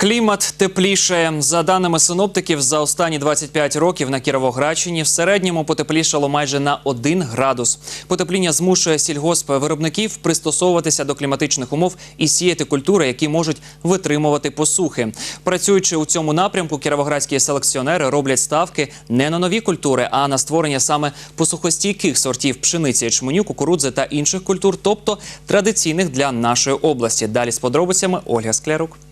Клімат тепліше. За даними синоптиків, за останні 25 років на Кіровоградщині в середньому потеплішало майже на 1 градус. Потепління змушує сільгоспвиробників пристосовуватися до кліматичних умов і сіяти культури, які можуть витримувати посухи. Працюючи у цьому напрямку, кіровоградські селекціонери роблять ставки не на нові культури, а на створення саме посухостійких сортів пшениці, ячменю, кукурудзи та інших культур, тобто традиційних для нашої області. Далі з подробицями Ольга Склярук.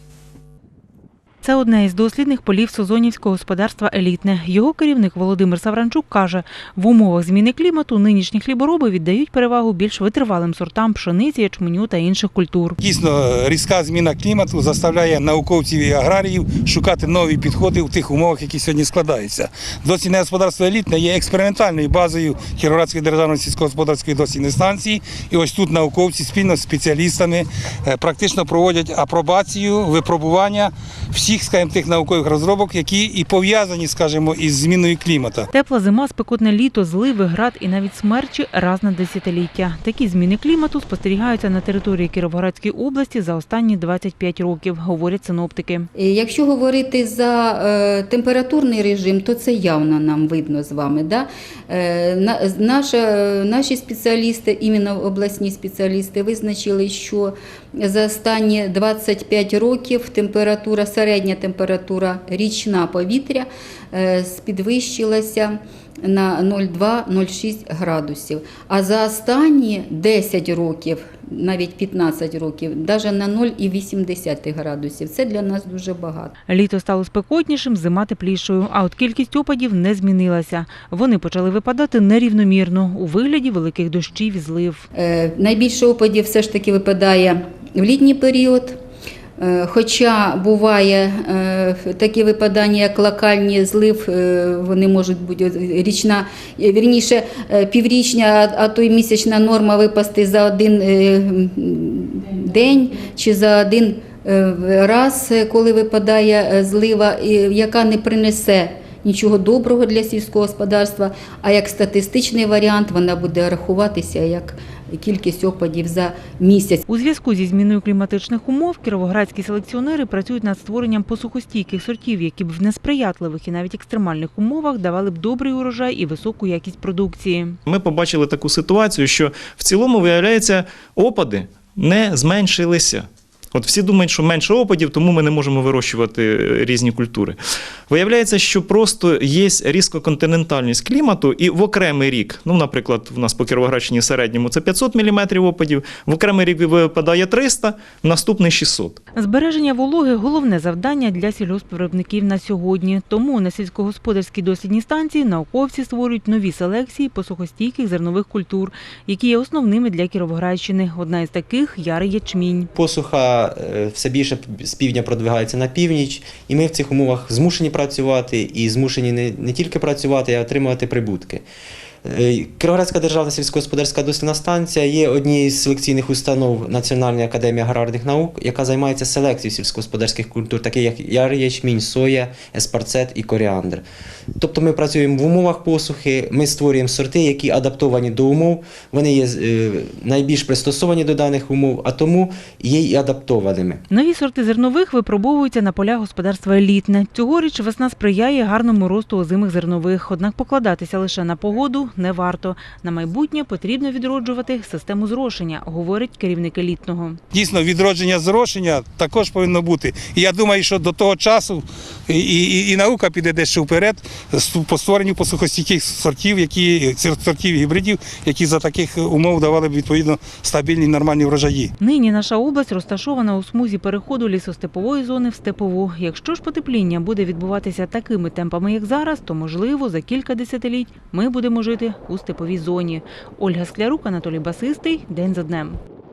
Це одне із дослідних полів Созонівського господарства «Елітне». Його керівник Володимир Савранчук каже, в умовах зміни клімату нинішні хлібороби віддають перевагу більш витривалим сортам пшениці, ячменю та інших культур. Дійсно, різка зміна клімату заставляє науковців і аграріїв шукати нові підходи в тих умовах, які сьогодні складаються. Дослідне господарство елітне є експериментальною базою Кіровоградської державної сільськогосподарської дослідної станції. І ось тут науковці спільно з спеціалістами е, практично проводять апробацію, випробування всіх, скажімо, тих наукових розробок, які і пов'язані, скажімо, із зміною клімату. Тепла зима, спекотне літо, зливи, град і навіть смерчі раз на десятиліття. Такі зміни клімату спостерігаються на території Кіровоградської області за останні 25 років, говорять синоптики. Якщо говорити за е, температурний режим, то це явно нам видно з вами. Да? Е, наша, наші спеціалісти, іменно обласні спеціалісти, визначили, що за останні 25 років температура, середня температура річна повітря е, підвищилася на 0,2-0,6 градусів. А за останні 10 років, навіть 15 років, навіть на 0,8 градусів. Це для нас дуже багато. Літо стало спекотнішим, зима теплішою, а от кількість опадів не змінилася. Вони почали випадати нерівномірно у вигляді великих дощів і злив. Е, Найбільше опадів все ж таки випадає в літній період. Е, Хоча буває е, такі випадання, як локальні злив, е, вони можуть бути річна, вірніше піврічня, а- то й місячна норма випасти за один день чи за один раз, коли випадає злива, яка не принесе нічого доброго для сільського господарства, а як статистичний варіант вона буде рахуватися як кількість опадів за місяць. У зв'язку зі зміною кліматичних умов кіровоградські селекціонери працюють над створенням посухостійких сортів, які б в несприятливих і навіть екстремальних умовах давали б добрий урожай і високу якість продукції. Ми побачили таку ситуацію, що в цілому, виявляється, опади не зменшилися. От всі думають, що менше опадів, тому ми не можемо вирощувати е, різні культури. Виявляється, що просто є різкоконтинентальність клімату, і в окремий рік, ну, наприклад, в нас по Кіровоградщині середньому це 500 мм опадів, в окремий рік випадає 300, в наступний 600. Збереження вологи головне завдання для сільгоспвиробників на сьогодні. Тому на сільськогосподарській дослідній станції науковці створюють нові селекції посухостійких зернових культур, які є основними для Кіровоградщини. Одна із таких ярий ячмінь. Посуха е, все більше з півдня продвигається на північ, і ми в цих умовах змушені працювати і змушені не, не тільки працювати, а й отримувати прибутки. Е, Кіровоградська державна сільськогосподарська дослідна станція є однією з селекційних установ Національної академії аграрних наук, яка займається селекцією сільськогосподарських культур, таких як ярий ячмінь, соя, еспарцет і коріандр. Тобто ми працюємо в умовах посухи, ми створюємо сорти, які адаптовані до умов, вони є е, найбільш пристосовані до даних умов, а тому є і адаптованими. Нові сорти зернових випробовуються на полях господарства елітне. Цьогоріч весна сприяє гарному росту озимих зернових, однак покладатися лише на погоду не варто. На майбутнє потрібно відроджувати систему зрошення, говорить керівник елітного. Дійсно, відродження зрошення також повинно бути. І я думаю, що до того часу і, і, і наука піде дещо вперед по створенню посухостійких сортів, які сортів гібридів, які за таких умов давали б відповідно стабільні нормальні врожаї. Нині наша область розташована у смузі переходу лісостепової зони в степову. Якщо ж потепління буде відбуватися такими темпами, як зараз, то можливо за кілька десятиліть ми будемо жити у степовій зоні. Ольга Склярук, Анатолій Басистий. День за днем.